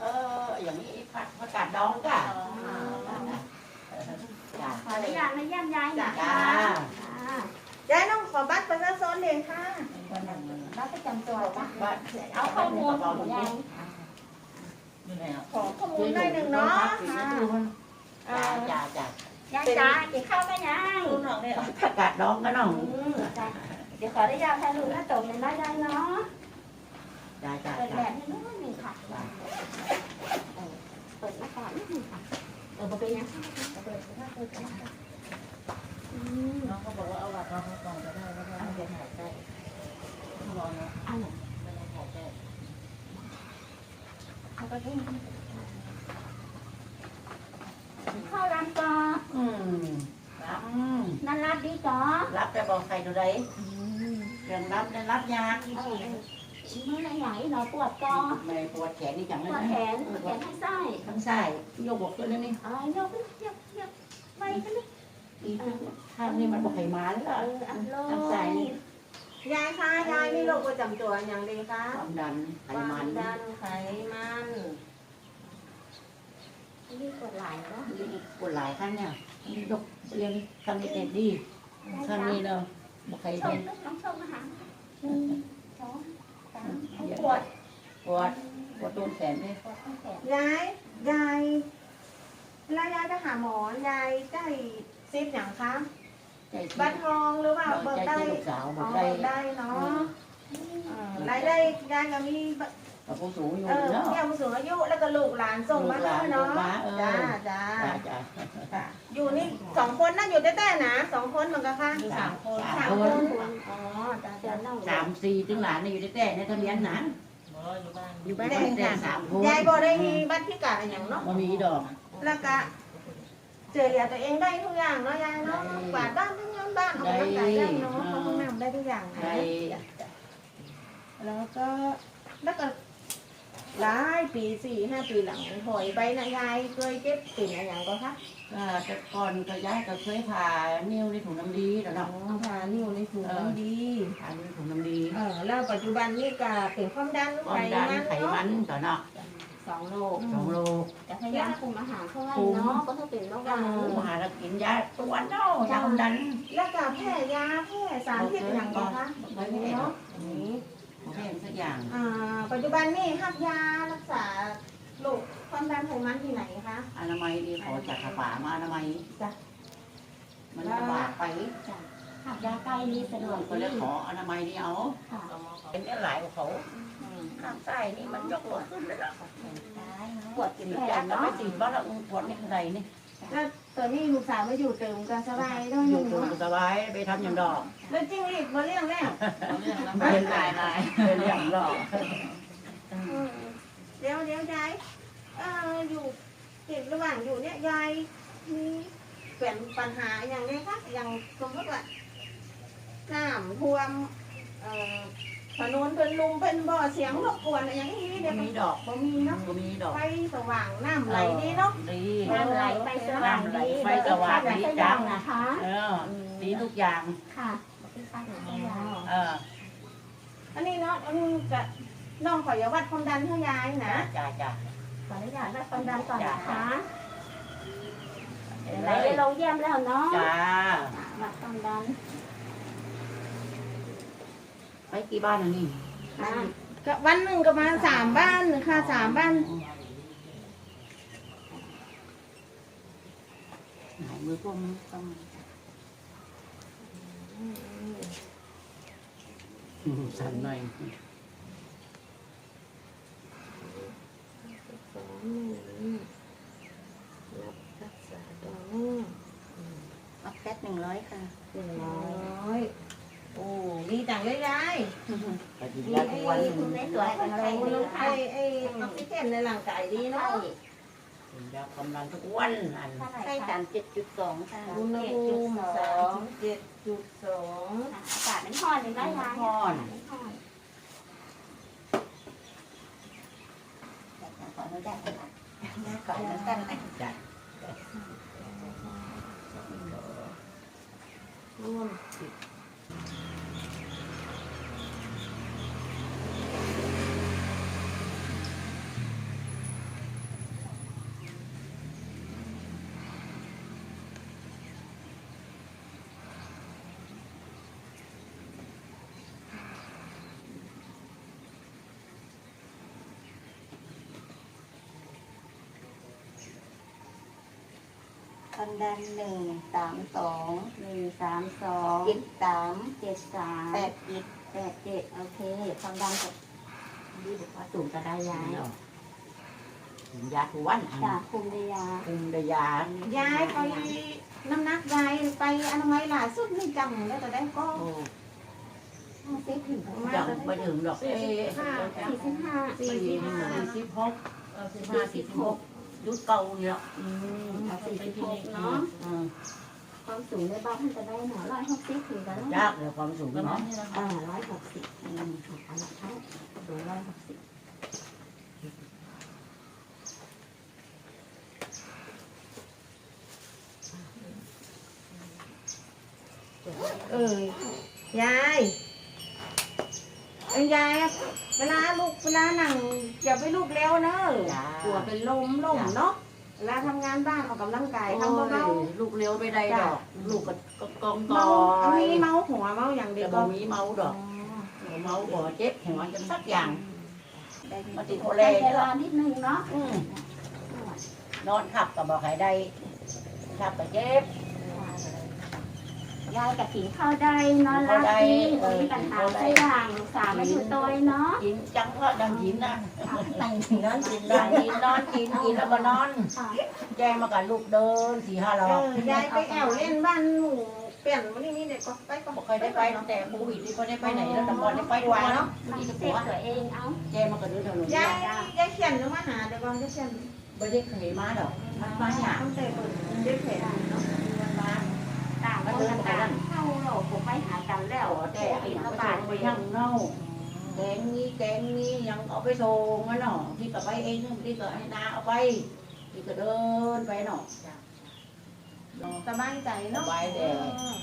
เออ อย่างนี้ผัดผักกาดดองก่ะขออนุญาตมาเยี่ยมยายน่อยจ้าคะคะยายต้องขอบัตรประชาชนเลยค่ะบัตรประจำตัวจ้ะว่าเอาข้อมูลของยายขอข้อมูลได้หนึ่งเนาะจ้าจ้าจ้ายายจ๋ากินข้าไหมยายคุณน้องเนี่ยผักกาดดองก็น้องเดี๋ยวขออนุญาตถ่ายรูปหน้าตกหน่อยนะยายเนาะจ้าจ้าเปิดแบจ้าบนิดนึง ค่ะเปิดหน้ากากนิดนึงค่ะเออบ่เป็นยังไงเปิดหน้าเปิดหน้าน้องเขาบอกว่าเอาวัดน้อเขาก่อนก็ได้ก็ได้เดี๋ยวถ่ายใกล้รอเนาะอ้ายใกล้เอาไปที่ข้าวรำกออืมรับนั่นรับดีก่อรับแต่บอกใครดูได้เรื่องรับได้รับยากเออ เมื่อไหร่หนอปวดกอไม่ปวดแขนนี่จังเลยวดนะแขนปวดแขนให้ไส้ทั้งไส้โยกบอกด้วยนะนี่อะไรยกยกยกไปกันเลยอีข้างนี้มันบอกไขมาแล้วเอก็ออันโลทั้งไส้ยายคะยายมีโรคประจำตัวอย่างไรคะความดันไขความันดันไขมันนี่ปวดหล่เนาะนี่ปวดหลายครั้งเนี่ยนี่ยกเรียงข้างนี้เด็ดดีข้างนี้เนาะบอกใครชเป็มนน้องชมอาหารามปวดปวดปวดตรงแขนนี่ปวดทั้งแขนยายยายเวลายายไปหาหมอยายได้ซิปอย่างคะใจบัตรทองหรือว่าเบิกใจได้ลูกสาวบอ๋ออกได้ เบิกได้เนาะเออรายได้ยายก็มีบัตร กับผู้สูงอยู่เออเนาะ แก้ผู้สูงอายุแล้วก็ลูกหลานส่งมาให้เนาะลูกหลานส่งมาเออ จ้าจ้าจ้าจ้า ค่ะอยู่นี่สองคนนะอยู่แต่แต่นะสองคนเหมือนกันค่ะสามคนสาสามมคคน นอ๋อจ้าเดี๋จ้ายวน้องสามสี่ถึงหลานเนี่ยอยู่แต่ในทะเบียนหนังอยู่บ้านแต่สามคนยายบ่ได้มีบัตรพิการอะไรอย่างเนาะมันมีดอกแล้วก็เจอเหลือตัวเองได้ทุกอย่างเนาะยายเนาะกวาดบ้านทั้งย้อนบ้านออกกำลังกายได้เนาะเขาห้องน้ำได้ทุกอย่างนะใช่แล้วก็แล้วก็ หลายปีสี่ห้าปีหลังถอยไปนะยายเคยเจ็บติ่งอะไรอย่างก็คะก็แต่ก่อนก็ย้ายก็เคยผ่านิ้วในถุงน้ำดีแล้วอ๋อเนาะผ่านิ้วในถุงน้ำดีผ่านิ้วในถุงน้ำดีเออแล้วปัจจุบันนี่ก็เป็นความดันควาไขมดันมันไขมันเนาะก็เนาะสองโลสองโลจะพยายามคุมอาหารเข้าไว้เนาะก็ต้องเป็นโรคก็เบาหาแล้วกินยาตัวเนาะยาความดันแล้วก็แพ้ยาแพ้สารพิษอย่างก็คะไม่ได้เนาะเนาะไม่ได้สักอย่าง อ่าปัจจุบันนี่รับยารักษาโรคความดันไขมันที่ไหนคะ อนามัยดีขอจากกระป๋ามาอนามัยจ้ะ มันลำบากไปหักยาใกล้นี่สะดวกก็เลยขออนามัยนี่เอาค่ะเป็นเนี่ยหลายกว่าเขาข้างใต้นี่มันยกตัวขึ้นเลยล่ะปวดกิกินนยาแผลก็เนาะไม่ติดบ้านเราปวดนี่เท่าไหร่นี่แล้ว ตัวนี้ลูกสาวมาอยู่เติมกันสบายด้วยออยู่ยู่ตัวเนาะสบายไปทำอย่างดอกแล้วจิ้งหรีดมาเลี้ยงแล้วเป็นหลายหลายเป็นอย่างดอกเดี๋ยวเดี๋ยวยายเอ่ออยู่ติดระหว่างอยู่เนี่ยยายมีเปลี่ยนปัญหาอย่างนี้คะอย่างสมมติว่าน้ำท่วมเอ่อ ถนนเป็นลุมเป็นบ่อเสียงรบกวนอะไรอย่างนี้เดี๋ยวมีดอกบ่มีเนาะก็มีดอกไฟสว่างน้ำไหลดีเนาะดีน้ำไหลไปสว่างดีไฟสว่างดีจังนะคะเออดีทุกอย่างค่ะที่ตั้งอยู่ที่ยาวเอออันนี้เนาะอันนี้จะน้องขออย่าวัดความดันเท่ายายจ้านะจ้าจ้าขออนุญาตวัดความดันก่อนนะคะไหลไปลงเยี่ยมแล้วเนาะจ้าวัดความดัน ไปกี่บ้านอันนี้อ่าก็วันหนึ่งก็มาสามบ้านค่ะสามบ้านหายมือพวกนี้ต้องสั่นหน่อยรับรักษาตัวเนื่องเอาแพ็คหนึ่งร้อยค่ะหนึ่งร้อยโอ้ ดีจังเลยยายไปกินยาทุกวันคุณไม่สวยกันเลยไอ้นี่ไอ้ค่ะไอ้ออกซิเจนในร่างกายดีเนาะกินยาความดันทุกวันอัน ใช่สามเจ็ดจุดสองค่ะอุณหเจ็ดภูจุดมิสสอองงเจ็ดจุดสองอากาศมันร้อนเลยนะยายพ่อนไม่ร้อน ขออนุญาตค่ะก่อนแล้วกันจ้ะร่วมความดันหนึ่งสามสองหนึ่งสามสองเจ็ดสามเจ็ดสามแปดเจ็ดแปดเจ็ดโอเคความดันกับดีบอกว่าสูงจะได้ยายยาทุวันจากคุมได้ยาคุมได้ยาย้ายไปน้ำหนักยายไปอนามัยล่าสุดไม่จำแล้วแต่ได้ก็โอ้เซ็ตถึงมาณยังไม่ถึงหรอกเอ้สี่สิบห้าสี่สิบหกสิบห้าสิบหก ยุดเก่าเนี่ยอืมเอาสี่สิบหกเนาะอืมความสูงในบ้านท่านจะได้หน่อร้อยหกสิบถึงกันยากเลยความสูงเนาะอ่าร้อยหกสิบอืมเอาละครับสูงร้อยหกสิบเออยาย เอ้ยยายเวลาลูกเวลานั่งอย่าไปลูกเร็วเนอะกลัวเป็นลมลมเนาะเวลาทำงานบ้านออกกำลังกายทำเบา ลูกเลี้ยวไม่ได้ดอกลูกก็กองๆกอเมาเอายมีเมาหัวเมาอย่างเดีแต่ยวบ่ก็มีเมาดอกเมาบ่เจ็บหัวจังสักอย่างได้มาติดโคได้เล่เวลานิดนึงเนาะอืมนอนขับก็บอกให้ได้ขับก็เจ็บ ยายกับกินข้าวได้นอนรับดีไม่มีปัญหาสักอย่างลูกสาวมาอยู่ตัวเนาะกินจังก็ดังกินนะแต่งถึงนอนกินดังกินนอนกินกินแล้วก็นอนแจ้งมากับลูกเดินสี่ห้ารเออบอยายไปแอวเล่นบ้านหนูเปลี่ยนวันนี้นี่เด็กก็ไปก็บอกเคยได้ไปตั้งแต่โควิดที่ก็ได้ไปไหนแล้วแต่ก่อนได้ไปด้วยเนาะมันเซฟตัวเองเอาแจ้งมากับเดินถนนยายยายเขียนหรือมาหาเดี๋ยวก่อนจะเขียนไม่ได้เคยมาดอกมันมาหยาตั้งแต่เปิดได้เขียนเนาะ ต่างคนต่างเข้าเราผมไปหากันแล้วแต่แต่ไอ้อินกทบาบาททไปยังเน่าแกงนี้แกงนี้ยังเอาไปโซงมาเนาะที่ก็ไปเองที่ก็ให้นาเอาไปที่ก็เดินไปเนาะ สบายใจเนาะสบายใจ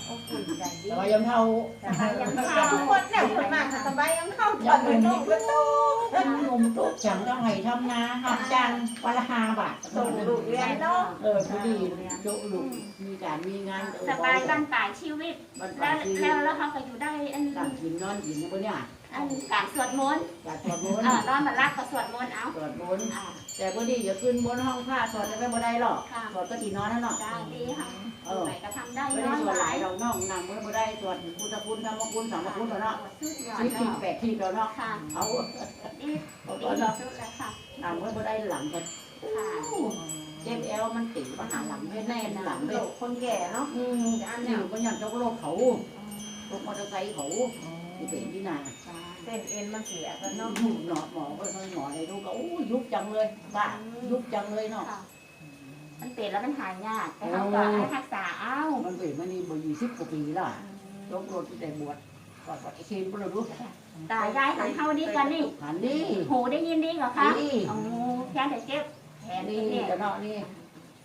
อบอุ่นใจดีแต่ว่ายังเท่าสบายยังเข้าทุกคนเนี่ยคนมากสบายยังเข้าตอนเป็นลูกก็ตู้ยังหนุ่มทุกฉันต้องให้ทำนาหักจ้างวันละห้าบาทส่งลูกเรียนเนาะเออพอดีจุลูกมีการมีงานสบายบ้านปลายชีวิต บ้านแล้ปาวชีวิแล้ตวแล้วเขาก็อยู่ได้อัน ต่างกินนอนกินนะพวกเนี่ย อันการสวดมนต์อยากสวดมนต์เออนอนมารักก็สวดมนต์เอาสวดมนต์อ่า แต่พอดีอย่าขึ้นบนห้องผ้าสวดจะไม่บ่ได้หรอกค่ะ สวดก็ตีนอนนั่นหรอกจ้าดีค่ะเออไหนก็ทำได้ไม่นได้อนสวดหหลาลายยเราน้องนำไม่ได้สวดพุทธคุณธรรมคุณสังฆคุณแล้วเนาะสุดยอดที่ทีเนาะแปดทีแล้วเนาะค่ะเอาดีเอาดีก่อนเนาะสุดแล้วค่ะนำไม่ได้หลังกันค่ะเจ็บเอวมันตีปัญหาหลังไม่แน่นหลังโลเลยกคนแก่เนาะอืมอันนี้ก็ยังจะโลกเขารถมอเตอร์ไซค์เขา ที่เป็นที่นาเส้นเอ็นมันเสียกันน้อเนาะงหนอหมอก็ค่อยหมอเลยดูก็โอ้ยุบจังเลยบ้ายุบจังเลยเนาะค่ะมันเป็นแล้วมันหายากแต่เขาก็ให้รักษาเอามันเป็นมานี่บ่ยี่สิบกว่าปีแล้วยกรถที่แต่บวชก่อนวัดไอ้เคนบ่รู้ตายายของเขาดีกันนี่หันนี่หูได้ยินดีเหรอคะนี่โอ้แค่แต่เจ็บแขนนี่นี่จะเนาะนี่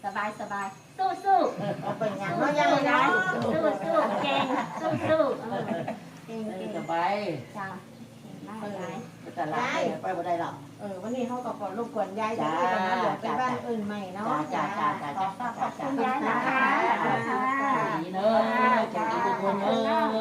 สบายสบายสู้สู้เอาเป็นอย่างสู้เนาะยังสู้ไงนะเนาะสู้สู้เก่งสู้สู้ เออเก่งเอเก่องสบายจ้าเก่งมากยายไปตลาดไปบ่ได้หรอก เออวันนี้เขาก็ขอรบกวนยายจะไปกันนะเดี๋ยวไปบ้านอื่นใหม่เนาะจ้าจ้าจ้าจ้าขอจ้าฝากขอบจ้าคุณจ้ายายนะคะ ดีเนอะโชคดีทุกคนเออโ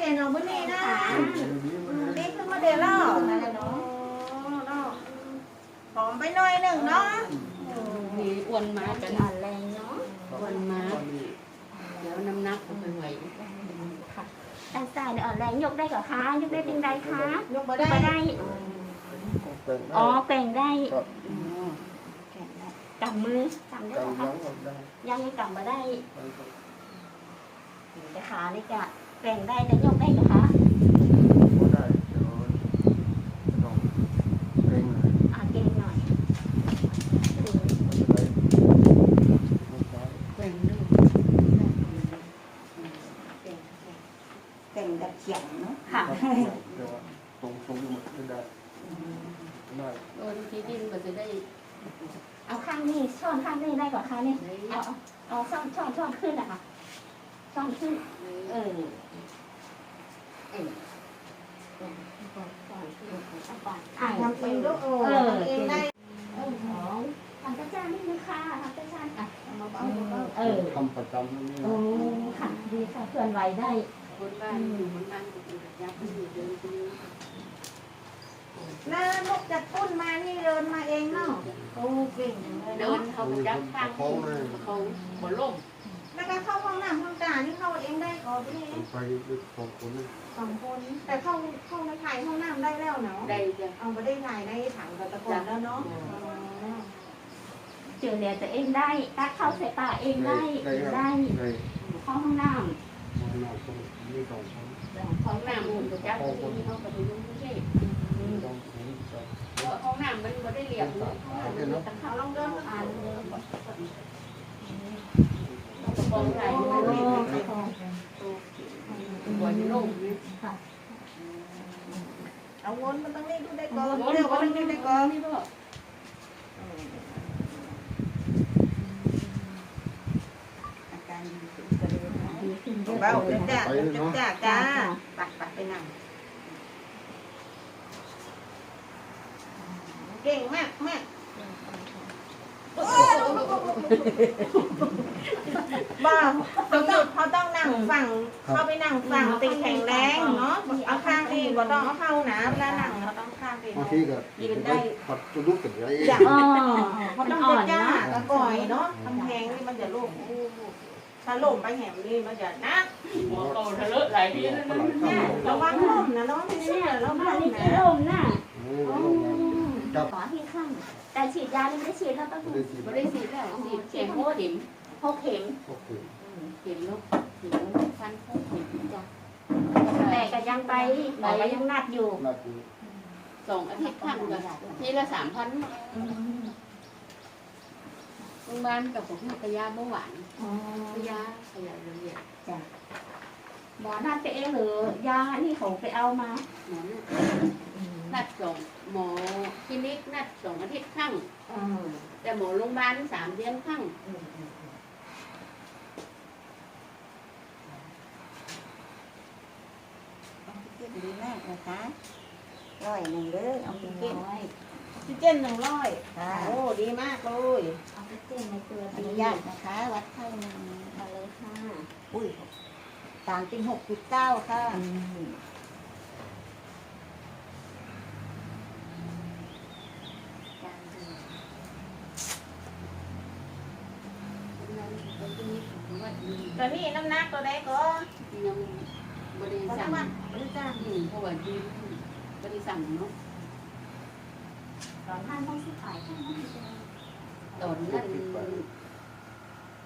เป็นจะได้เดนเอาบุนี่นะนี่คือมาเดนแล้วเนาะเนาะหอมไปหน่อยหนึ่งเนาะมีอ้วนมามากักันนอ่อนแรงเนาะอ้วนมาเดี๋ยวน้ำหนักมันเป็นไหวค่ะแต่สายอ่อนแรงยกได้กับคะยกได้เป็นไรคะยกมาได้ได้ได้อ๋อแปลงได้อ๋อกำมือกำได้เหรอคะยังไม่กำมาได้แต่ขานี่กะแปลงได้แต่ยกได้เหรอคะอ่าเก่งหน่อย เป็นเรื่อง แต่งดับเฉียงเนาะ ค่ะ ตรงตรงไม่ได้ได้ โดนที่ดินก็จะได้ เอาข้างนี้ช่อนข้างนี้ได้กว่าคะเนี่ยเอาเอาเอาช่อนช่อนช่อนขึ้นนะคะช่อนขึ้น เออเออช่อนขึ้นเอาก่อนอ่า ทำเองด้วยโอ้ เออ ทำเองได้ เออของทำจ้าจ้านิดนึงค่ะทำจ้าจ้าอะ มาเบา เออ ทำประจำนี่ โอ้ค่ะดีค่ะเคลื่อนไหวได้ คน บ้านอยู่คนบ้านก็เป็นยักษ์อยู่เดินไปๆแล้วลูกจากปุ้นมานี่เดินมาเองเนาะโอ้เก่งเลยเดิเนาะนเขาไปยักษ์ข้างเขาบ่ล่มแล้วก็เข้าห้องน้ำห้องตานี่เข้าเองได้ก่อนพี่ไปด้วยสองคนสองคนแต่เข้าเข้าในถ่ายห้องน้ำได้แล้วเนาะได้จ้ะเอาไปได้ถ่ายในถังกับตะกอนแล้วเนาะเจอเหลือตัวเองได้ตักเข้าใส่ปากเองได้ได้ในเข้าห้องน้ห้องน้ำต้องมีสองคนำห้องน้ำมันก็ยักษ์ที่เขาก็ไปยุ่งไม่ใช่ต้องถึงจะเพราะห้องน้ำมันไม่ได้เรียบเลยตักเข้าลองเดินอ่านเดินกองไหลโอ้มันโหไม่หัวจะล่มเนี่ยเอาวนมันต้องนี่ดูได้ก่อนเร็วก็ต้องนี่ได้ก่อน นี่ก็ อาการดีขึ้นก็เลยนะ ดีขึ้นเยอะเบาจ้าจ้าจ้าจ้าปัดปัดไปนั่งเก่งมากมากบ้าเขาต้องเขาต้องนั่งฝั่งเขาไปนั่งฝั่งตีแข็งแรงเนาะเอาข้างเองก็ต้องเอาเข้านะเวลานั่งเราต้องข้างเองบางทีก็ปัดจุลุกกันไรจ้ะอ๋อเขามันต้องอ่อนจ้านะกระก่อยเนาะกำแพงนี่มันจะล่ม ถ้าล่มไปแหมนี่มันจะนักหัวโตทะเลาะหลายทีแล้วนะเนี่ยระวังล่มนะเนาะไม่ใช่เนี่ยเราเราบ้าบ้านนี่นี่นะที่ลมน่ะจับขอที่ข้างแต่ฉีดยานี่ไม่ได้ฉีดแล้วต้องได้สิไม่ได้สีแล้วสีเข็มโคเข็มพกเข็มโอเคเข็มลบเข็มพันโคเข็มจ้ะแต่ก็ยังไปแต่ก็ยังนัดอยู่น่าจะสองอาทิตย์ครั้งก็ทีละสามพันโรงพยา บาลกับผมกระยาเบาหวานอ๋อกระยาขยาละเอียดหมอนัดไปเองหรือยานี่เขาไปเอามาหมอนัดสองหมอคลินิกนัดสองอาทิตย์ครั้งอืมแต่หมอโรงพยาบาลสามเดือนครั้งออกซิเจนดีมากนะคะร้อยหนึ่งเด้อออกซิเจนน้อยซิเจนหนึ่งร้อยค่ะโอ้ดีมากเลย ออกซิเจนในตัวอนุญาตนะคะ วัดไข้หนึ่งมาเลยค่ะ อุ้ยต่างเป็นหกจุดเก้าค่ะ แต่นี่น้ำหนักตัวใดก็ยังบริเพราะสั่งว่าบริจาคอืมเพราะว่ายืนบริสั่งเนาะตอนท่านต้องซื้อขายท่านต้องซื้อ ตอนนั้น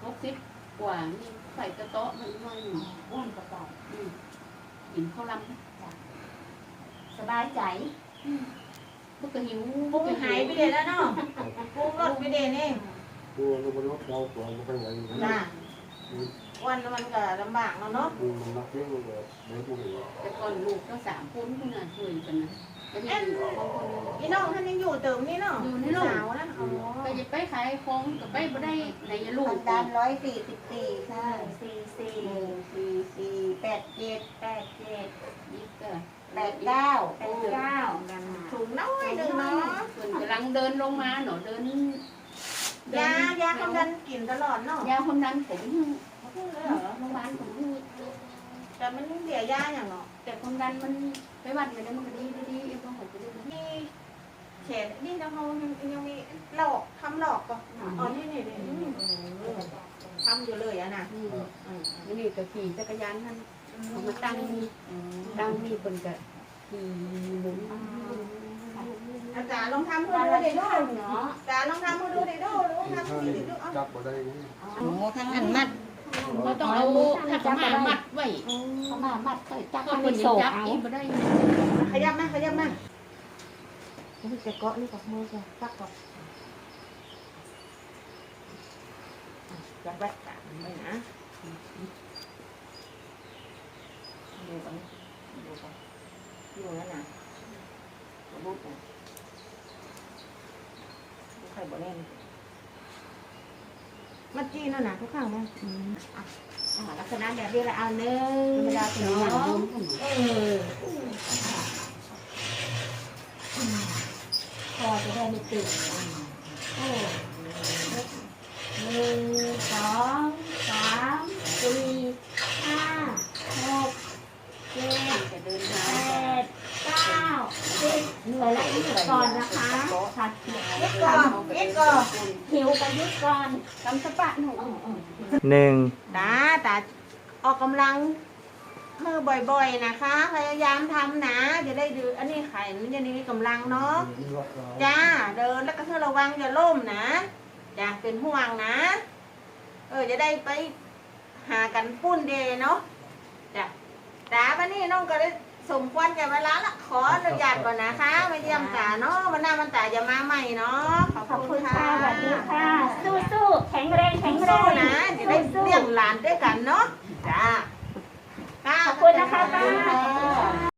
หกสิบกว่านี่ใส่กระโต๊ะมันไม่อ้วนกระเป๋ากินข้าวลสบายใจพวกกระหิวปุ้งหายไปเด็ดแล้วเนาะปุ้งลดไปเด็ดเองตัวเราเป็นรถเราตัวเราเป็นไงจ้าวันมันก็ลำบากแล้วเนาะมันนักเที่ยวแต่ก่อนลูกก็สามคนเพื่อนช่วยกันนะ พี่น้องท่านยังอยู่เติมนี่เนาะสาวนะอ๋อก็จะไปขายของก็ไปบ่ได้ในลูควากมดันร้อยสี่สิบสี่ค่ะสี่สี่หนึ่งสี่สี่แปดเจ็ดแปดเจ็ดนี่ก็แแปดเก้าแปดเก้าถุงน้อยหนึ่งเนาะเพิ่นกำลังเดินลงมาเนาะเดินยายาความดันกินตลอดเนาะยาความดันผมเลยเหรอโรงพยาบาลผมแต่มันเสียยาอย่างเนาะแต่ความดันมัน ไปวัดไปแล้วมันก็ดีดีดีเอ็มต้องหกจะได้ดีมีเฉดนี่นะเขายังยังมีหลอกทำหลอกก็อ๋อนี่นี่นี่ทำอยู่เลยอะนะอืมนี่ก็ขี่จักรยานท่านเขามาตั้งนี่ตั้งนี่เพิ่นก็ขี่หมุนอาจารย์ลองทำให้ดูเดี๋ยวดูเนาะอาจารย์ลองทำให้ดูเดี๋ยวดูลองทำให้ดูเดี๋ยวดูเอาจับบ่ได้นี่โอ้ทั้งอันมัด เขาต้องเอาถ้าเขามามัดไว้เขามามัดก็จับก็มันเพิ่นโศยังกจับเอาอีกบ่ได้ขยับมาขยับมาจะเกาะนี่กับมือจะปักก่อนจับไว้จับไว้นะดูก่อนดูก่อนอยู่นั่นนะรูดนะดูใครบ่เล่น มันจีนน่ะนะทุกข้างไหมอ่าลักษณะแบบนี้ละเอาหนึ่งธรรมดาเป็นอย่างเออพอจะได้ไม่ตื่นโอ้หนึ่งสองสามสี่ห้าหกเจ็ด จะเดิน แป ทาง ดเก้าสิบ เหนื่อยแล้วหยุดก่อนนะคะผัดยึดก่อนยึดก่อนหิวกันยุดก่อนกำสะปะหนูหนึ่งตาตาออกกำลังมือบ่อยๆนะคะ พยายามทำนะจะได้ดูอันนี้ไข่มันจะมีกำลังเนาะนี่ล็อกเราจ้าเดินแล้วก็เพื่อระวังอย่าล่มนะจ้าเป็นห่วงนะ เออจะได้ไปหากันปุ้นเดเนาะจ้าตาวันนี้น้องก็ได้ สมควรแก่เวลาละขออนุญาตก่อนนะคะมาเยี่ยมตาเนาะวันหน้ามันตาจะมาใหม่เนาะขอบขอบคุคุณณค่ะค่ะสวัสดีค่ะ สู้ๆแข็งแรงแข็งแรสู้งนะจะได้เลี้ยงหลานด้วยกันเนาะจ้า ขอบคุณนะคะป้า ขอบคุณค่ะ